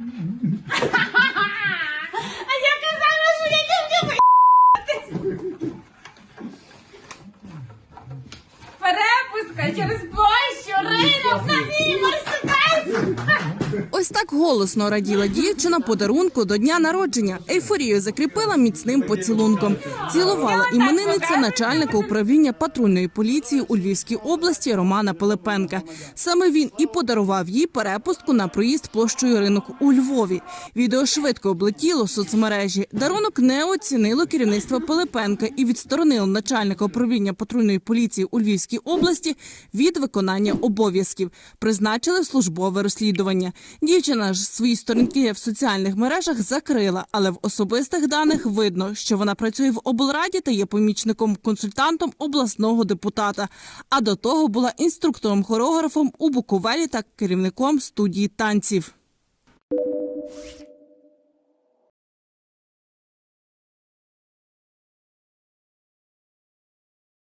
А я казала, що я люблю Перепуска через площу, ринок, на мій мерседес. Ось так голосно раділа дівчина подарунку до дня народження. Ейфорію закріпила міцним поцілунком. Цілувала іменинниця начальника управління патрульної поліції у Львівській області Романа Пилипенка. Саме він і подарував їй перепустку на проїзд площею ринок у Львові. Відео швидко облетіло соцмережі. Дарунок не оцінило керівництво Пилипенка і відсторонило начальника управління патрульної поліції у Львівській області від виконання обов'язків. Призначили службове розслідування. Дівчина ж свої сторінки в соціальних мережах закрила, але в особистих даних видно, що вона працює в облраді та є помічником-консультантом обласного депутата. А до того була інструктором-хореографом у Буковелі та керівником студії танців.